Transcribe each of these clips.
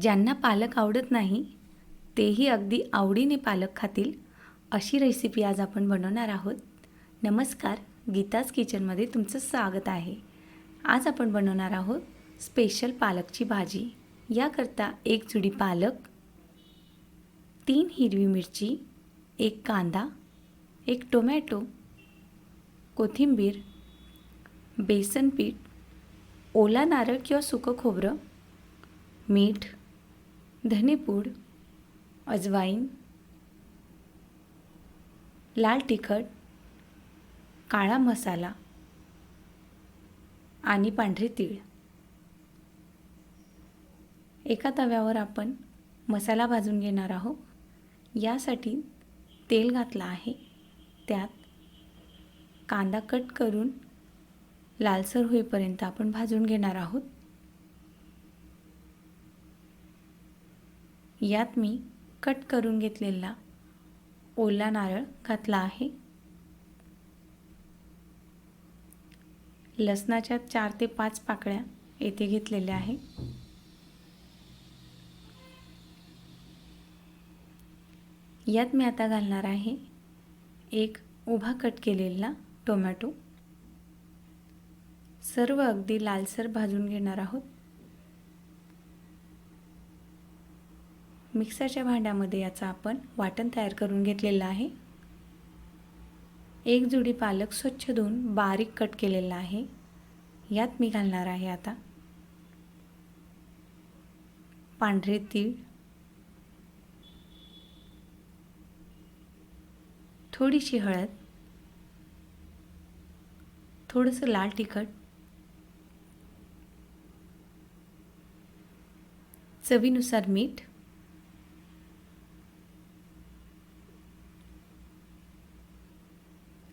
ज्यांना पालक आवडत नाही तेही अगदी आवडीने पालक खातील अशी रेसिपी आज आपण बनवणार आहोत. नमस्कार गीताज किचनमध्ये तुमचं स्वागत आहे. आज आपण बनवणार आहोत स्पेशल पालकची भाजी. याकरता एक जुडी पालक तीन हिरवी मिरची एक कांदा एक टोमॅटो कोथिंबीर बेसन पीठ ओला नारळ किंवा सुकं खोबरं मीठ धनेपूड अजवाईन लाल तिखट काळा मसाला आणि पांढरे तीळ. एका तव्यावर आपण मसाला भाजून घेणार आहोत. यासाठी तेल घातलं आहे. त्यात कांदा कट करून लालसर होईपर्यंत आपण भाजून घेणार आहोत. यात मी कट करून घेतलेला ओला नारळ घातला आहे. लसणाच्या चार ते पाच पाकळ्या येथे घेतलेल्या आहे. यात मी आता घालणार आहे एक उभा कट केलेला टोमॅटो. सर्व अगदी लालसर भाजून घेणार आहोत. मिक्सरच्या भांड्यामध्ये याचा आपण वाटण तयार करून घेतलेलं आहे. एक जुडी पालक स्वच्छ धुवून बारीक कट केलेला आहे. यात मी घालणार आहे आता पांढरे तीळ. थोडीशी हळद. थोडंसं लाल तिखट. चवीनुसार मीठ.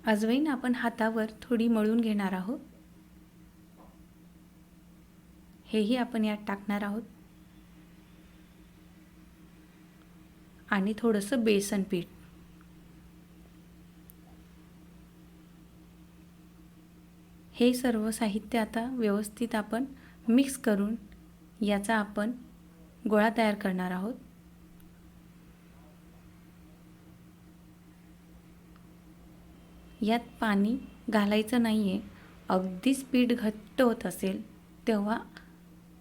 अजवैन आपण हातावर थोडी मळून घेणार आहोत. हेही आपण यात टाकणार आहोत. आणि थोडंसं बेसन पीठ. हे सर्व साहित्य आता व्यवस्थित आपण मिक्स करून याचा आपण गोळा तयार करणार आहोत. यात पाणी घालायचं नाही आहे अगदीच पीठ घट्ट होत असेल तेव्हा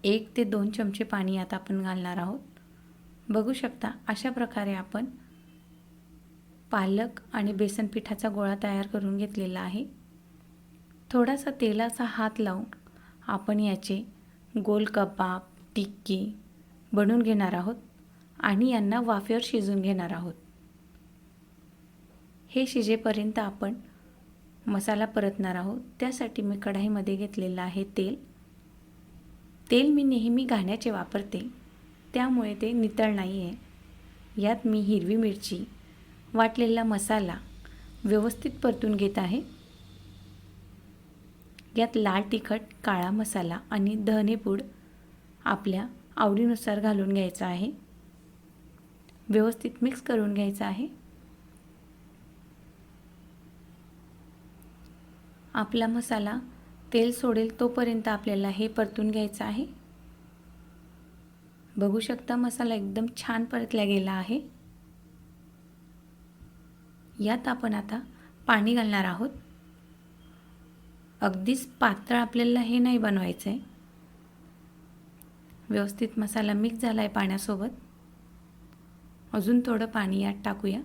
एक ते दोन चमचे पाणी यात आपण घालणार आहोत. बघू शकता अशा प्रकारे आपण पालक आणि बेसन पिठाचा गोळा तयार करून घेतलेला आहे. थोडासा तेलाचा हात लावून आपण याचे गोल कबाब टिक्की बनवून घेणार आहोत आणि यांना वाफेवर शिजून घेणार आहोत. हे शिजेपर्यंत आपण मसाला परतणार आहोत. त्यासाठी मी कढाईमध्ये घेतलेलं आहे तेल. तेल मी नेहमी घाण्याचे वापरते. त्यामुळे ते नितळ नाही आहे यात मी हिरवी मिरची वाटलेला मसाला व्यवस्थित परतून घेत आहे. यात लाल तिखट काळा मसाला आणि धनेपूड आपल्या आवडीनुसार घालून घ्यायचा आहे. व्यवस्थित मिक्स करून घ्यायचं आहे. आपला मसाला तेल सोडेल तोपर्यंत आपल्याला हे परतून घ्यायचं आहे. बघू शकता मसाला एकदम छान परतला गेला आहे. यात आपण आता पाणी घालणार आहोत. अगदीच पातळ आपल्याला हे नाही बनवायचं आहे व्यवस्थित मसाला मिक्स झाला आहे पाण्यासोबत. अजून थोडं पाणी यात टाकूया.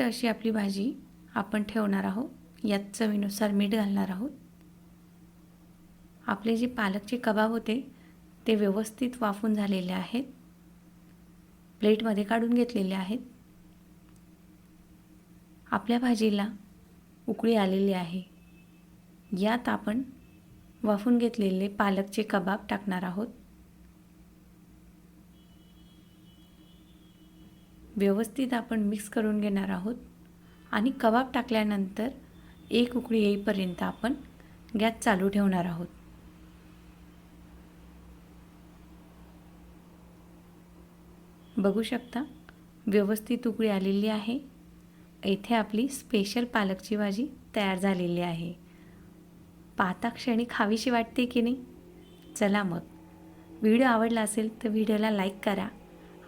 घट्ट अशी आपली भाजी आपण ठेवणार आहोत. यात चवीनुसार मीठ घालणार आहोत. आपले जे पालकचे कबाब होते ते व्यवस्थित वाफून झालेले आहेत. प्लेटमध्ये काढून घेतलेले आहेत. आपल्या भाजीला उकळी आलेली आहे. यात आपण वाफून घेतलेले पालकचे कबाब टाकणार आहोत. व्यवस्थित आपण मिक्स करून घेणार आहोत. आणि कबाब टाकल्यानंतर एक उकळी येईपर्यंत आपण गॅस चालू ठेवणार आहोत. बघू शकता व्यवस्थित उकळी आलेली आहे. येथे आपली स्पेशल पालकची भाजी तयार झालेली आहे. पाहता क्षणी खावीशी वाटते की नाही? चला मग. व्हिडिओ आवडला असेल तर व्हिडिओला लाईक करा.